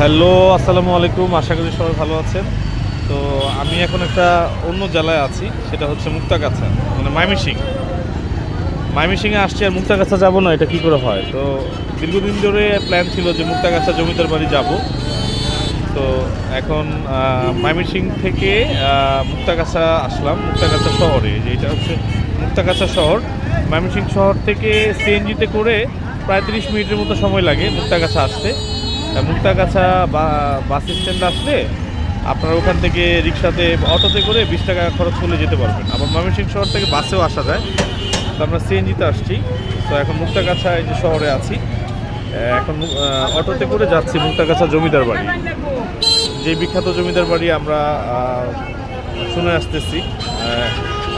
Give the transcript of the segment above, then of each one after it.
Hello, আসসালামু আলাইকুম। আশা করি সবাই ভালো আছেন। তো আমি এখন একটা অন্য জেলায় আছি, সেটা হচ্ছে মুক্তাগাছা মানে মাইমিসিং মাইমিসিংয়ে আসছি আর মুক্তাগাছা যাব না, এটা কি করে হয়? তো দীর্ঘদিন ধরে প্ল্যান ছিল যে মুক্তাগাছা জমিদার বাড়ি যাব। তো এখন ময়মনসিং থেকে মুক্তাগাছা আসলাম, মুক্তাগাছা শহরে, যে এটা হচ্ছে মুক্তাগাছা শহর। ময়মনসিং শহর থেকে সিএনজিতে করে প্রায় তিরিশ মিনিটের মতো সময় লাগে মুক্তাগাছা আসতে। মুক্তাগাছা বাস স্ট্যান্ড আসলে আপনারা ওখান থেকে রিক্সাতে, অটোতে করে বিশ টাকা খরচ করলে যেতে পারবেন। আবার ময়মনসিং শহর থেকে বাসেও আসা যায়। তো আমরা সিএনজিতে আসছি। তো এখন মুক্তাগাছা এই যে শহরে আছি। এখন অটোতে করে যাচ্ছি মুক্তাগাছা জমিদার বাড়ি। যে বিখ্যাত জমিদার বাড়ি আমরা শুনে আসতেছি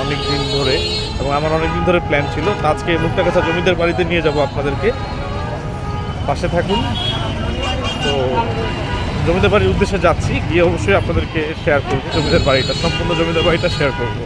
অনেক দিন ধরে। এবং আমার অনেক দিন ধরে প্ল্যান ছিল। আজকে মুক্তাগাছা জমিদার বাড়িতে নিয়ে যাব আপনাদেরকে। পাশে থাকুন। জমিদার বাড়ির উদ্দেশ্যে যাচ্ছি, গিয়ে অবশ্যই আপনাদেরকে শেয়ার করব। জমিদার বাড়িটা, সম্পূর্ণ জমিদার বাড়িটা শেয়ার করব।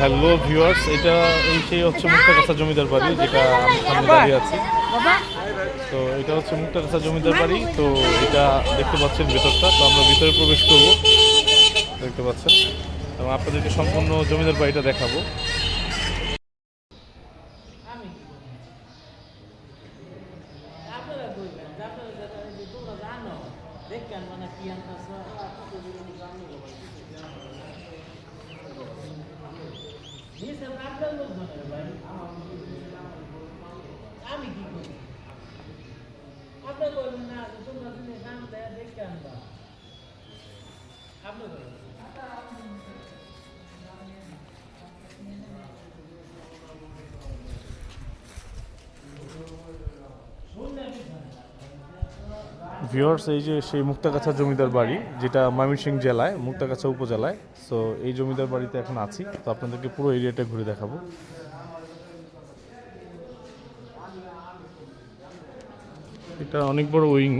হ্যালো ভিউয়ার্স এটা এই সেই হচ্ছে মুক্তাগাছা জমিদার বাড়ি যেটা আমি সামনে দাঁড়িয়ে আছি। তো এটা হচ্ছে মুক্তাগাছা জমিদার বাড়ি। তো এটা দেখতে পাচ্ছেন ভেতরটা। তো আমরা ভিতরে প্রবেশ করব। দেখতে পাচ্ছেন। এবং আপনাদেরকে সম্পূর্ণ জমিদার বাড়িটা দেখাবো। ভিউয়ার্স, এই যে সেই মুক্তাগাছা জমিদার বাড়ি, যেটা ময়মনসিংহ জেলায়, মুক্তাগাছা উপজেলায় সো এই জমিদার বাড়িতে এখন আছি, তো আপনাদেরকে পুরো এরিয়াটা ঘুরে দেখাবো। এটা অনেক বড় উইং,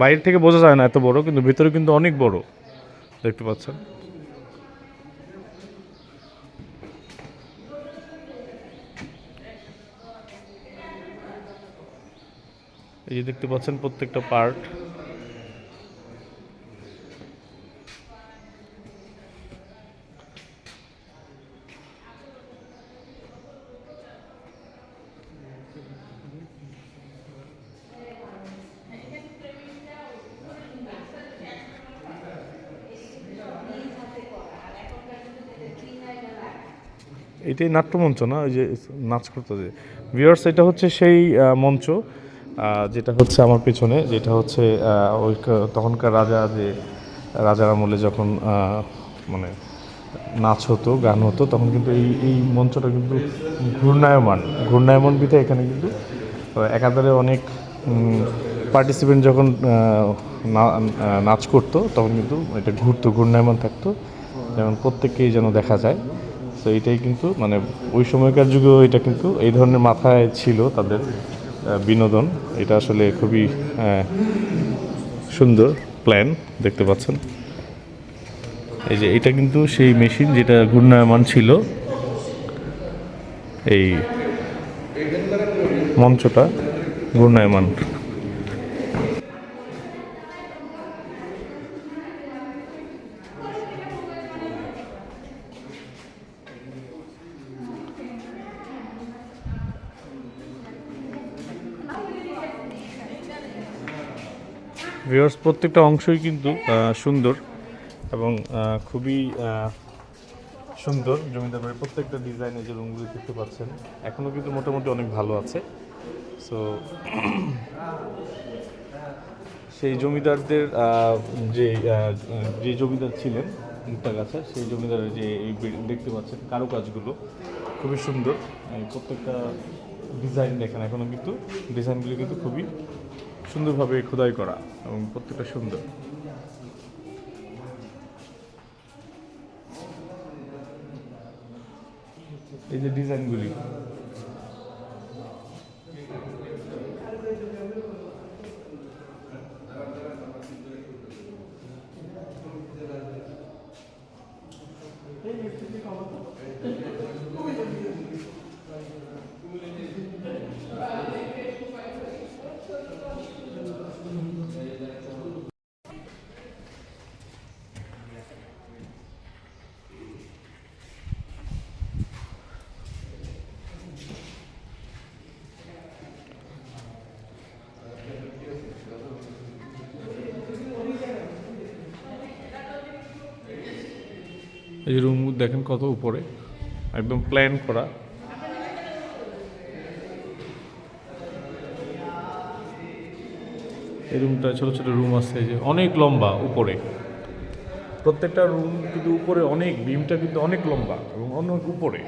বাইরে থেকে বোঝা যায় না এত বড়, কিন্তু ভিতরে কিন্তু অনেক বড়, দেখতে পাচ্ছেন। যে দেখতে পাচ্ছেন প্রত্যেকটা পার্ট এটাই নাট্যমঞ্চ না? ওই যে নাচ করতে যে ভিউয়ার্স এটা হচ্ছে সেই মঞ্চ। যেটা হচ্ছে আমার পেছনে, যেটা হচ্ছে ওই তখনকার রাজা যে, রাজার আমলে যখন মানে নাচ হতো, গান হতো, তখন কিন্তু এই এই মঞ্চটা কিন্তু ঘূর্ণায়মান। ঘূর্ণায়মান বিধে এখানে কিন্তু একাধারে অনেক পার্টিসিপেন্ট যখন নাচ করতো, তখন কিন্তু এটা ঘুরতো, ঘূর্ণায়মান থাকতো, যেমন প্রত্যেককেই যেন দেখা যায়। তো এটাই কিন্তু মানে ওই সময়কার যুগেও এটা কিন্তু এই ধরনের মাথায় ছিল তাদের। বিনোদন। এটা আসলে খুবই সুন্দর প্ল্যান দেখতে পাচ্ছেন। এই যে এটা কিন্তু সেই মেশিন যেটা ঘূর্ণায়মান ছিল। এই মঞ্চটা ঘূর্ণায়মান। ভিউয়ার্স প্রত্যেকটা অংশই কিন্তু সুন্দর এবং খুবই সুন্দর জমিদার বাড়ির প্রত্যেকটা ডিজাইনে যে রুমগুলি দেখতে পাচ্ছেন এখনও কিন্তু মোটামুটি অনেক ভালো আছে। সো সেই জমিদারদের যে যে জমিদার ছিলেন মুক্তা মুক্তাগাছা সেই জমিদারের যে দেখতে পাচ্ছেন কারুকাজগুলো, খুবই সুন্দর। প্রত্যেকটা ডিজাইন দেখেন এখনও কিন্তু ডিজাইনগুলি কিন্তু খুবই সুন্দরভাবে খোদাই করা এবং প্রত্যেকটা সুন্দর এই যে ডিজাইনগুলি এই রুম দেখেন কত উপরে। একদম প্ল্যান করা। এই রুমটা ছোট ছোট রুম আছে যে অনেক লম্বা উপরে। প্রত্যেকটা রুম কিন্তু উপরে অনেক বিমটা কিন্তু অনেক লম্বা এবং অনেক উপরে।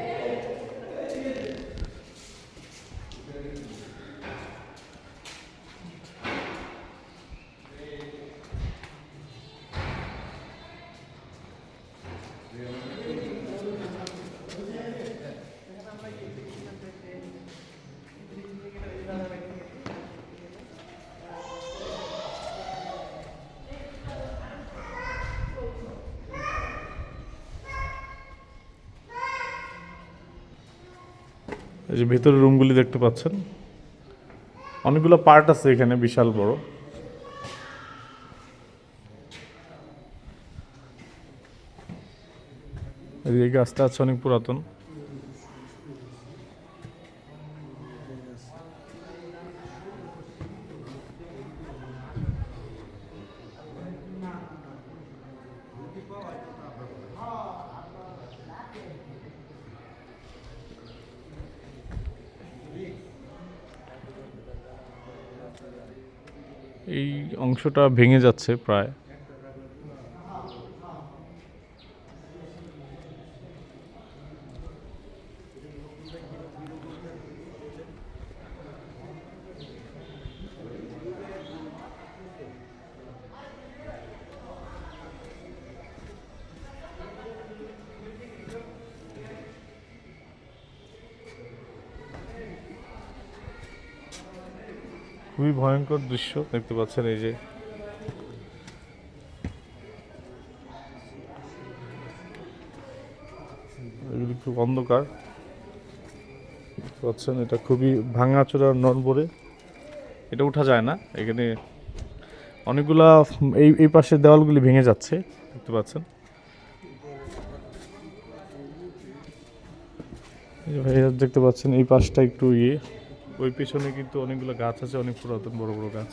যে ভেতরের রুমগুলি দেখতে পাচ্ছেন, অনেকগুলো পার্ট আছে এখানে, বিশাল বড়। এই গাছটা আছে অনেক পুরাতন এই অংশটা ভেঙে যাচ্ছে প্রায়। খুবই ভয়ঙ্কর দৃশ্য দেখতে পাচ্ছেন এই যে অন্ধকার। পাচ্ছেন এটা খুবই ভাঙাচোরা নড়বড়ে। এটা উঠা যায় না। এখানে অনেকগুলা এই এই পাশের দেওয়ালগুলি ভেঙে যাচ্ছে। দেখতে পাচ্ছেন ভাইয়া, দেখতে পাচ্ছেন, এই পাশটা একটু ইয়ে। ওই পিছনে কিন্তু অনেকগুলো গাছ আছে, অনেক পুরাতন বড় বড় গাছ।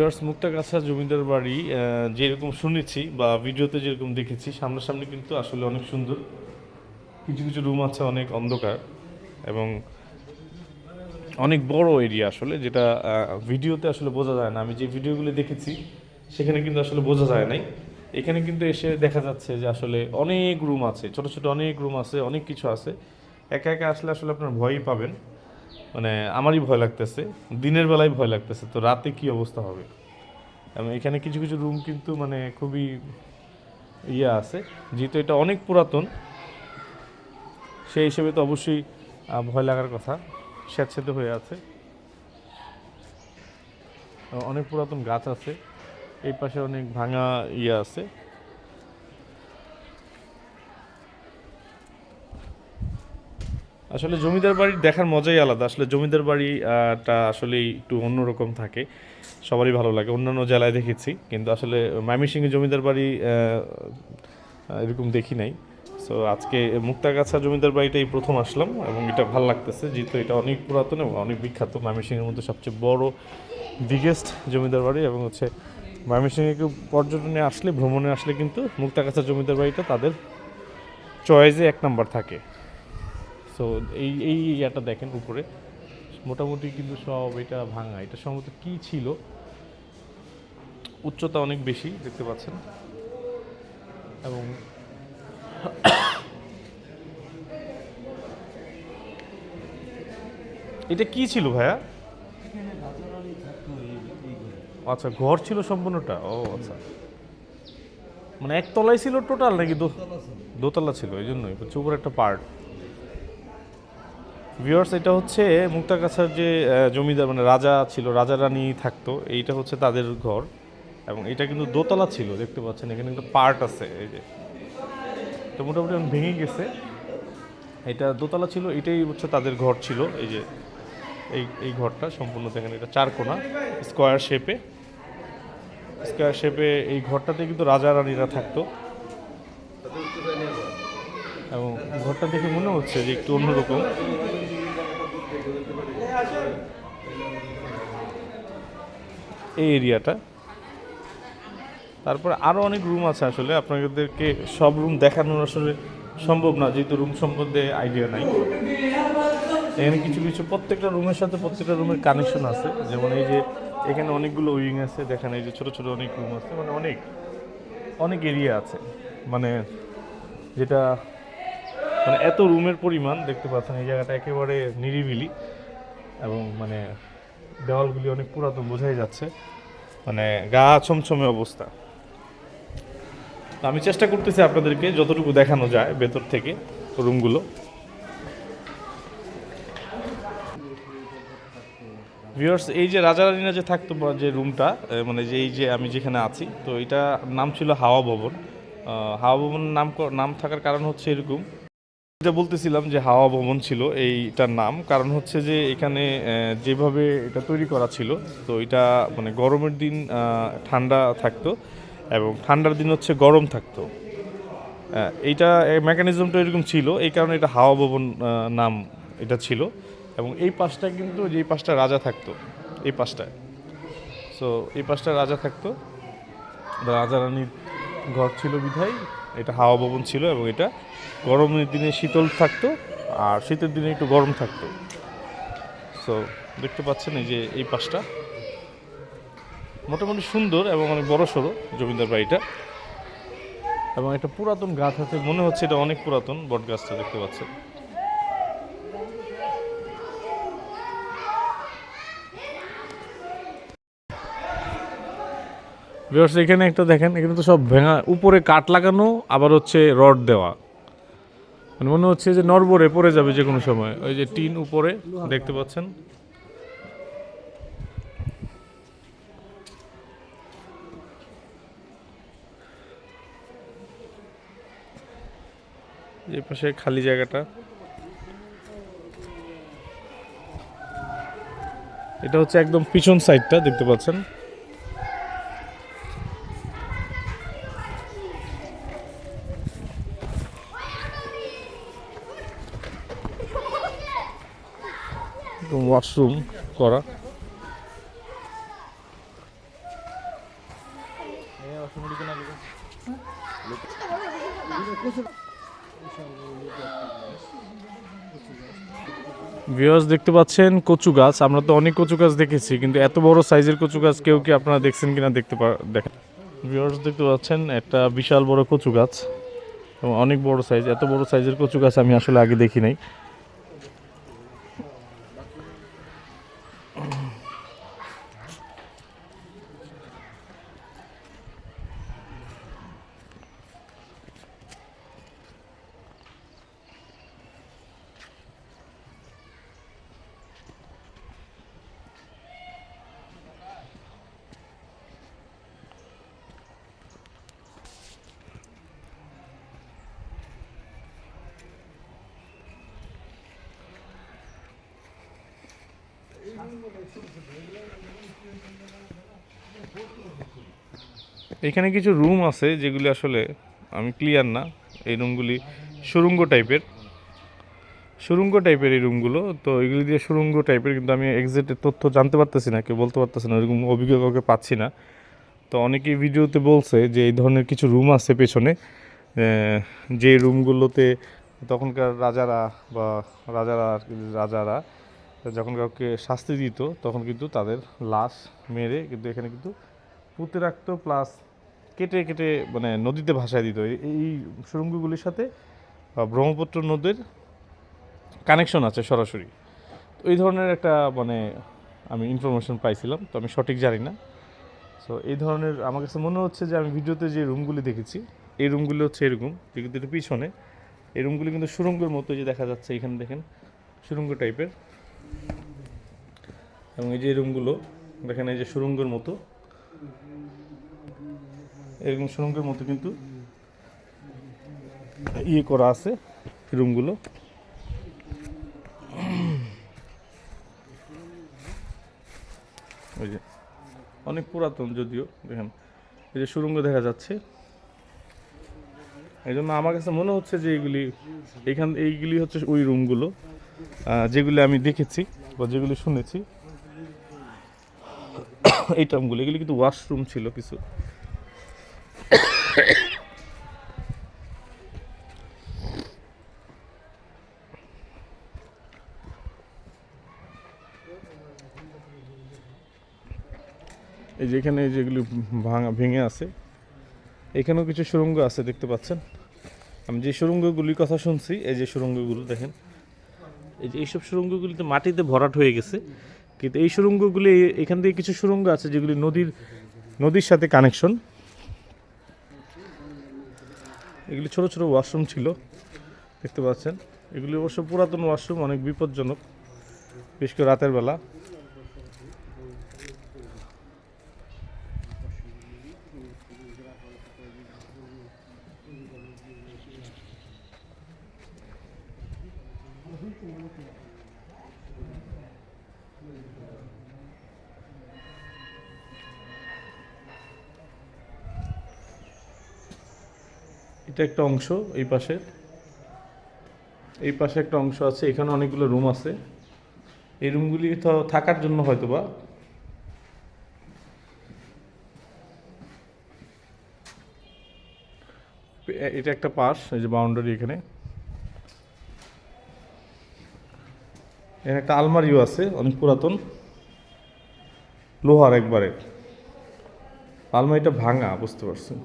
ভিউয়ার্স মুক্তাগাছা জমিদার বাড়ি যেরকম শুনেছি বা ভিডিওতে যেরকম দেখেছি, সামনাসামনি কিন্তু আসলে অনেক সুন্দর। কিছু কিছু রুম আছে অনেক অন্ধকার এবং অনেক বড় এরিয়া আসলে, যেটা ভিডিওতে আসলে বোঝা যায় না। আমি যে ভিডিওগুলো দেখেছি, সেখানে কিন্তু আসলে বোঝা যায় নাই। এখানে কিন্তু এসে দেখা যাচ্ছে যে আসলে অনেক রুম আছে, ছোট ছোট অনেক রুম আছে, অনেক কিছু আছে। একা একা আসলে আসলে আপনার ভয়ই পাবেন। মানে আমারই ভয় লাগতেছে, দিনের বেলায় ভয় লাগতেছে, তো রাতে কি অবস্থা হবে? এখানে কিছু কিছু রুম কিন্তু মানে খুবই ইয়ে আছে, যেহেতু এটা অনেক পুরাতন, সেই হিসেবে তো অবশ্যই ভয় লাগার কথা স্যাঁতস্যাঁতে হয়ে আছে। অনেক পুরাতন গাছ আছে, এই পাশে অনেক ভাঙা ইয়ে আছে। আসলে জমিদার বাড়ির দেখার মজাই আলাদা। আসলে জমিদার বাড়িটা আসলে একটু অন্যরকম থাকে। সবারই ভালো লাগে। অন্যান্য জেলায় দেখেছি। কিন্তু আসলে ময়মনসিংহে জমিদার বাড়ি এরকম দেখি নাই। সো আজকে মুক্তাগাছা জমিদার বাড়িটাই প্রথম আসলাম এবং এটা ভালো লাগতেছে। যেহেতু এটা অনেক পুরাতন এবং অনেক বিখ্যাত। ময়মনসিংহের মধ্যে সবচেয়ে বড় বিগেস্ট জমিদার বাড়ি এবং হচ্ছে ময়মনসিংহে কেউ পর্যটনে আসলে, ভ্রমণে আসলে কিন্তু মুক্তাগাছা জমিদার বাড়িটা তাদের চয়েসে এক নাম্বার থাকে। সো এই এই ইয়াটা দেখেন উপরে। মোটামুটি কিন্তু সব এটা ভাঙা। এটা সম্ভবত কি ছিল? উচ্চতা অনেক বেশি, দেখতে পাচ্ছেন। এবং এটা কি ছিল ভাইয়া? আচ্ছা ঘর ছিল সম্পূর্ণটা? ও আচ্ছা। মানে একতলায় ছিল টোটাল নাকি দোতলা ছিল? এই জন্যই উপরে একটা পার্ট। ভিউয়ার্স এটা হচ্ছে মুক্তাগাছার যে জমিদার মানে রাজা ছিল, রাজা রানী থাকতো, এইটা হচ্ছে তাদের ঘর। এবং এটা কিন্তু দোতলা ছিল, দেখতে পাচ্ছেন, এখানে একটা পার্ট আছে, এই যে। তো মোটামুটি ভেঙে গেছে। এটা দোতলা ছিল, এটাই হচ্ছে তাদের ঘর ছিল, এই যে, এই এই ঘরটা সম্পূর্ণ দেখেন এটা চার কোণা স্কোয়ার শেপে স্কোয়ার শেপে এই ঘরটাতে কিন্তু রাজা রানীরা থাকতো। এবং ঘরটা দেখে মনে হচ্ছে যে একটু অন্যরকম। এই এরিয়াটা। তারপর আরও অনেক রুম আছে আসলে, আপনাদেরকে সব রুম দেখানো আসলে সম্ভব না, যেহেতু রুম সম্বন্ধে আইডিয়া নাই। এখানে কিছু কিছু প্রত্যেকটা রুমের সাথে প্রত্যেকটা রুমের কানেকশন আছে। যেমন এই যে এখানে অনেকগুলো উইং আছে, দেখেন এই যে ছোট ছোট অনেক রুম আছে মানে অনেক অনেক এরিয়া আছে। মানে যেটা মানে এত রুমের পরিমাণ, দেখতে পাচ্ছেন এই জায়গাটা একেবারে নিরিবিলি এবং মানে দেওয়ালগুলি অনেক পুরাতন, বোঝাই যাচ্ছে। মানে গা ছমছমে অবস্থা। আমি চেষ্টা করতেছি আপনাদেরকে যতটুকু দেখানো যায় ভেতর থেকে রুমগুলো। ভিউয়ার্স এই যে রাজা রানীরা যে থাকতো যে রুমটা মানে যে এই যে আমি যেখানে আছি, তো এটা নাম ছিল হাওয়া ভবন। হাওয়া ভবন নাম নাম থাকার কারণ হচ্ছে এরকম। যেটা বলতেছিলাম যে হাওয়া ভবন ছিল, এইটার নাম। কারণ হচ্ছে যে এখানে যেভাবে এটা তৈরি করা ছিল, তো এটা মানে গরমের দিন ঠান্ডা থাকতো এবং ঠান্ডার দিন হচ্ছে গরম থাকতো। এইটা মেকানিজমটা এরকম ছিল, এই কারণে এটা হাওয়া ভবন নাম এটা ছিল। এবং এই পাশটা কিন্তু, যে পাশটা রাজা থাকতো, এই পাশটায়। সো এই পাশটা রাজা থাকতো। রাজা রানীর ঘর ছিল বিধায়। এটা হাওয়া ভবন ছিল এবং এটা গরমের দিনে শীতল থাকতো আর শীতের দিনে একটু গরম থাকতো। সো দেখতে পাচ্ছেন এই যে এই পাশটা। মোটামুটি সুন্দর এবং অনেক বড় সড়ো জমিদার বাড়িটা। এবং একটা পুরাতন গাছ আছে, মনে হচ্ছে এটা অনেক পুরাতন বট গাছটা দেখতে পাচ্ছেন। ভিউয়ার্স এখানে একটা দেখেন, এখানে তো সব ভেঙা, উপরে কাঠ লাগানো, আবার হচ্ছে রড দেওয়া। মানে মনে হচ্ছে যে নরবরে পড়ে যাবে যে কোনো সময়। ওই যে টিন উপরে, দেখতে পাচ্ছেন? এই পাশে খালি জায়গাটা। এটা হচ্ছে একদম পিছন সাইডটা দেখতে পাচ্ছেন? ওয়াশরুম করা। ভিউয়ার্স দেখতে পাচ্ছেন কচু গাছ। আমরা তো অনেক কচু গাছ দেখেছি, কিন্তু এত বড় সাইজের কচু গাছ কেউ কি আপনারা দেখছেন কিনা দেখতে দেখেন। ভিউয়ার্স দেখতে পাচ্ছেন একটা বিশাল বড় কচু গাছ এবং অনেক বড় সাইজ এত বড় সাইজের কচু গাছ আমি আসলে আগে দেখি নাই। এখানে কিছু রুম আছে যেগুলি আসলে আমি ক্লিয়ার না। এই রুমগুলি সুরঙ্গ টাইপের সুরঙ্গ টাইপের এই রুমগুলো তো এগুলি দিয়ে সুরঙ্গ টাইপের কিন্তু আমি এক্সাক্ট তথ্য জানতে পারতেছি না, কেউ বলতে পারতেছি না এরকম অভিজ্ঞ কাউকে পাচ্ছি না। তো অনেকেই ভিডিওতে বলছে যে এই ধরনের কিছু রুম আছে পেছনে। যে রুমগুলোতে তখনকার রাজারা বা রাজারা রাজারা যখন কাউকে শাস্তি দিত, তখন কিন্তু তাদের লাশ মেরে কিন্তু এখানে কিন্তু পুঁতে রাখতো প্লাস কেটে কেটে মানে নদীতে ভাসায় দিত। এই- সুরঙ্গগুলির সাথে ব্রহ্মপুত্র নদীর কানেকশন আছে সরাসরি। তো এই ধরনের একটা মানে আমি ইনফরমেশন পাইছিলাম, তো আমি সঠিক জানি না। সো এই ধরনের আমার কাছে মনে হচ্ছে যে আমি ভিডিওতে যে রুমগুলি দেখেছি, এই রুমগুলি হচ্ছে এরকম কিন্তু একটু পিছনে, এই রুমগুলি কিন্তু সুরঙ্গের মতো যে দেখা যাচ্ছে, এখানে দেখেন সুরঙ্গ টাইপের এবং এই যে রুমগুলো দেখেন এই যে সুরঙ্গের মতো। এরকম সুরঙ্গের মতো কিন্তু ইয়ে করা আছে রুমগুলো। ওই যে, অনেক পুরাতন যদিও, দেখেন। এই যে সুরঙ্গ দেখা যাচ্ছে। এই জন্য আমার কাছে মনে হচ্ছে যে এইগুলি এখান, এইগুলি হচ্ছে ওই রুমগুলো যেগুলি আমি দেখেছি বা যেগুলি শুনেছি। এই টার্মগুলো এগুলি কিন্তু ওয়াশরুম ছিল কিছু। এই যে এখানে যেগুলি ভাঙা, ভেঙে আছে, এখানেও কিছু সুরঙ্গ আছে, দেখতে পাচ্ছেন? আমি যে সুরঙ্গগুলির কথা শুনছি, এই যে সুরঙ্গগুলো দেখেন, এই যে এইসব সুরঙ্গগুলিতে মাটিতে ভরাট হয়ে গেছে, কিন্তু এই সুরঙ্গগুলি, এখান থেকে কিছু সুরঙ্গ আছে যেগুলি নদীর নদীর সাথে কানেকশন এগুলি ছোট ছোট ওয়াশরুম ছিল, দেখতে পাচ্ছেন? এগুলি অবশ্য পুরাতন ওয়াশরুম অনেক বিপজ্জনক, বিশেষ করে রাতের বেলা। এটা একটা অংশ, এই পাশে। এই পাশে একটা অংশ আছে, এখানে অনেকগুলো রুম আছে। এই রুমগুলি থাকার জন্য হয়তো বা এটা একটা পাশ, এই যে বাউন্ডারি এখানে। এখানে একটা আলমারিও আছে, অনেক পুরাতন। লোহার একবারে। আলমারিটা ভাঙা, বুঝতে পারছেন।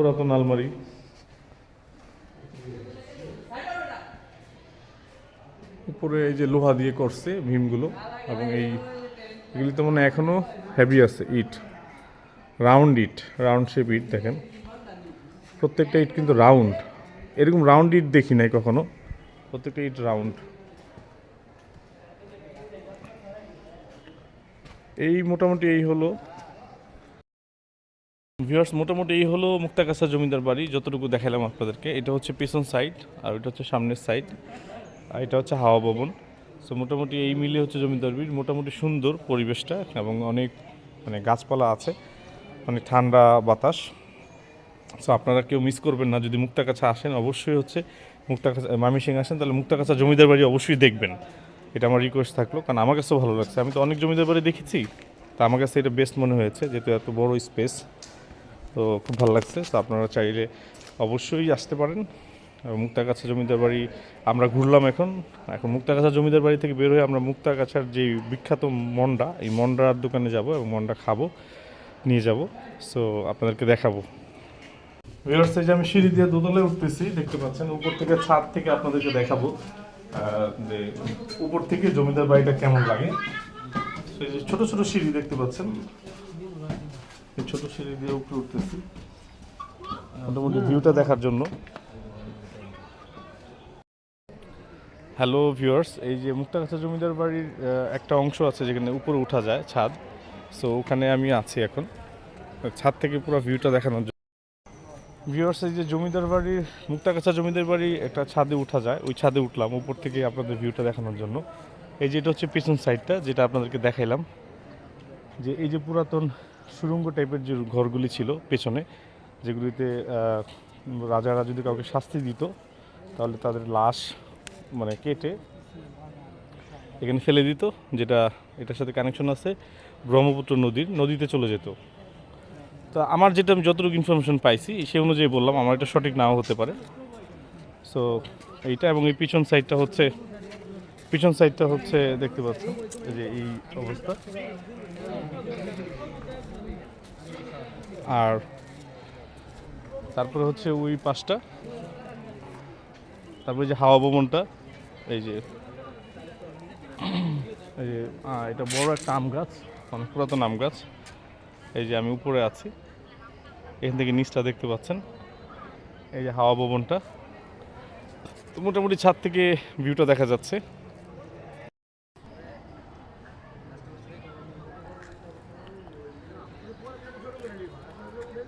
পুরাতন আলমারি। উপরে এই যে লোহা দিয়ে করছে ভীমগুলো এবং এই এগুলি তো মনে হয় এখনও হেভি আছে, ইট। রাউন্ড ইট রাউন্ড শেপ ইট, দেখেন। প্রত্যেকটা ইট কিন্তু রাউন্ড এরকম রাউন্ড ইট দেখি নাই কখনো। প্রত্যেকটা ইট রাউন্ড এই মোটামুটি এই হলো ভিউয়ার্স মোটামুটি এই হলো মুক্তাগাছা জমিদার বাড়ি, যতটুকু দেখালাম আপনাদেরকে। এটা হচ্ছে পেছন সাইড আর এটা হচ্ছে সামনের সাইড আর এটা হচ্ছে হাওয়া ভবন। সো মোটামুটি এই মিলে হচ্ছে জমিদার বাড়ি মোটামুটি সুন্দর পরিবেশটা, এবং অনেক মানে গাছপালা আছে অনেক ঠান্ডা বাতাস। সো আপনারা কেউ মিস করবেন না, যদি মুক্তাগাছা আসেন, অবশ্যই হচ্ছে মুক্তাগাছা মামিসিং আসেন, তাহলে মুক্তাগাছা জমিদার বাড়ি অবশ্যই দেখবেন। এটা আমার রিকোয়েস্ট থাকল, কারণ আমার কাছেও ভালো লাগছে। আমি তো অনেক জমিদার বাড়ি দেখেছি, তা আমার কাছে এটা বেস্ট মনে হয়েছে, যেহেতু এত বড় স্পেস তো খুব ভালো লাগছে। তো আপনারা চাইলে অবশ্যই আসতে পারেন। মুক্তাগাছা জমিদার বাড়ি, আমরা ঘুরলাম এখন। এখন মুক্তাগাছা জমিদার বাড়ি থেকে বের হয়ে আমরা মুক্তাগাছার যে বিখ্যাত মন্ডা, এই মন্ডার দোকানে যাব এবং মন্ডা খাব, নিয়ে যাব। সো আপনাদেরকে দেখাবো। ভিউয়ার্স যে আমি সিঁড়ি দিয়ে দোতলায় উঠতেছি, দেখতে পাচ্ছেন, উপর থেকে ছাদ থেকে আপনাদেরকে দেখাবো। যে উপর থেকে জমিদার বাড়িটা কেমন লাগে। ছোট ছোট সিঁড়ি দেখতে পাচ্ছেন। ছোট সিঁড়ি দিয়ে উপরে উঠতেছি। মোটামুটি ভিউটা দেখার জন্য। হ্যালো ভিউয়ার্স এই যে মুক্তাগাছা জমিদার বাড়ির একটা অংশ আছে যেখানে উপরে উঠা যায় ছাদ। সো ওখানে আমি আছি এখন। ছাদ থেকে পুরো ভিউটা দেখানোর জন্য। ভিউয়ার্স এই যে জমিদার বাড়ির মুক্তাগাছা জমিদার বাড়ি একটা ছাদে উঠা যায়। ওই ছাদে উঠলাম উপর থেকে আপনাদের ভিউটা দেখানোর জন্য। এই যে এটা হচ্ছে পিছন সাইডটা যেটা আপনাদেরকে দেখাইলাম। যে এই যে পুরাতন সুরঙ্গ টাইপের যে ঘরগুলি ছিল পেছনে, যেগুলিতে রাজারা যদি কাউকে শাস্তি দিত, তাহলে তাদের লাশ মানে কেটে এখানে ফেলে দিত, যেটা, এটার সাথে কানেকশন আছে, ব্রহ্মপুত্র নদীর, নদীতে চলে যেত। তো আমার যেটা, আমি যতটুকু ইনফরমেশন পাইছি সে অনুযায়ী বললাম, আমার এটা সঠিক নাও হতে পারে। সো এইটা এবং এই পিছন সাইডটা হচ্ছে, পিছন সাইডটা হচ্ছে, দেখতে পাচ্ছেন, এই যে এই অবস্থা। আর তারপরে হচ্ছে ওই পাশটা। তারপরে যে হাওয়া ভবনটা, এই যে এই যে এটা বড় একটা আম গাছ, অনেক পুরাতন আম গাছ। এই যে আমি উপরে আছি, এখান থেকে নিচটা দেখতে পাচ্ছেন। এই যে হাওয়া ভবনটা। তো মোটামুটি ছাদ থেকে ভিউটা দেখা যাচ্ছে।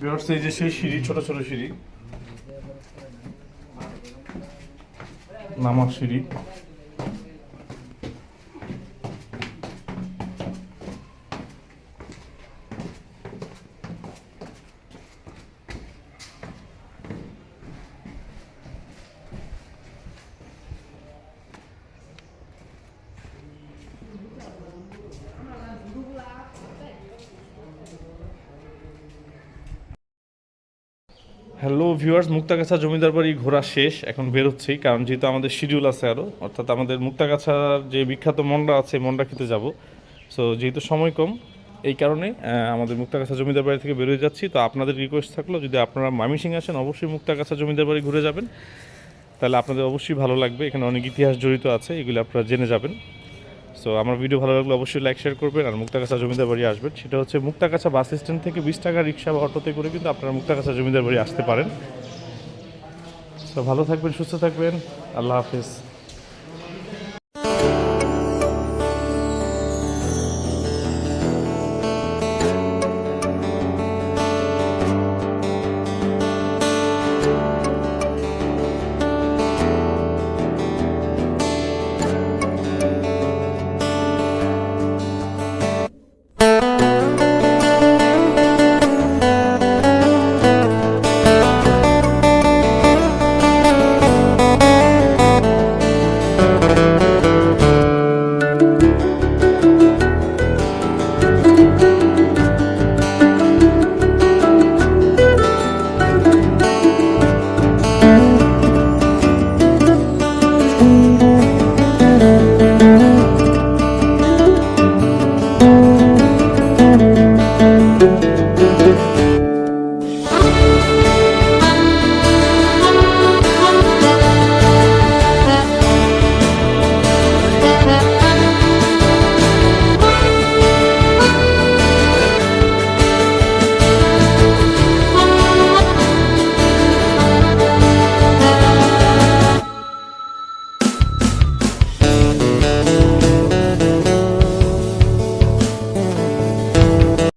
ভিউয়ার্স এই সেই সিঁড়ি ছোট ছোট সিঁড়ি। নামার সিঁড়ি। হ্যালো ভিউয়ার্স মুক্তাগাছা জমিদার বাড়ি ঘোরা শেষ। এখন বেরোচ্ছি, কারণ যেহেতু আমাদের শিডিউল আছে আরও অর্থাৎ আমাদের মুক্তাগাছার যে বিখ্যাত মন্ডা আছে মন্ডা খেতে যাব। সো যেহেতু সময় কম, এই কারণে আমাদের মুক্তাগাছা জমিদার বাড়ি থেকে বেরোয় যাচ্ছি। তো আপনাদের রিকোয়েস্ট থাকল, যদি আপনারা মামিসিং আসেন, অবশ্যই মুক্তাগাছা জমিদার বাড়ি ঘুরে যাবেন। তাহলে আপনাদের অবশ্যই ভালো লাগবে। এখানে অনেক ইতিহাস জড়িত আছে, এগুলো আপনারা জেনে যাবেন। সো আমার ভিডিও ভালো লাগলে অবশ্যই লাইক শেয়ার করবেন আর মুক্তাকাছা জমিদার বাড়ি আসবেন। সেটা হচ্ছে মুক্তাগাছা বাস স্ট্যান্ড থেকে বিশ টাকা রিক্সা বা অটোতে করে কিন্তু আপনারা মুক্তাগাছা জমিদার বাড়ি আসতে পারেন। তো ভালো থাকবেন, সুস্থ থাকবেন। আল্লাহ হাফিজ।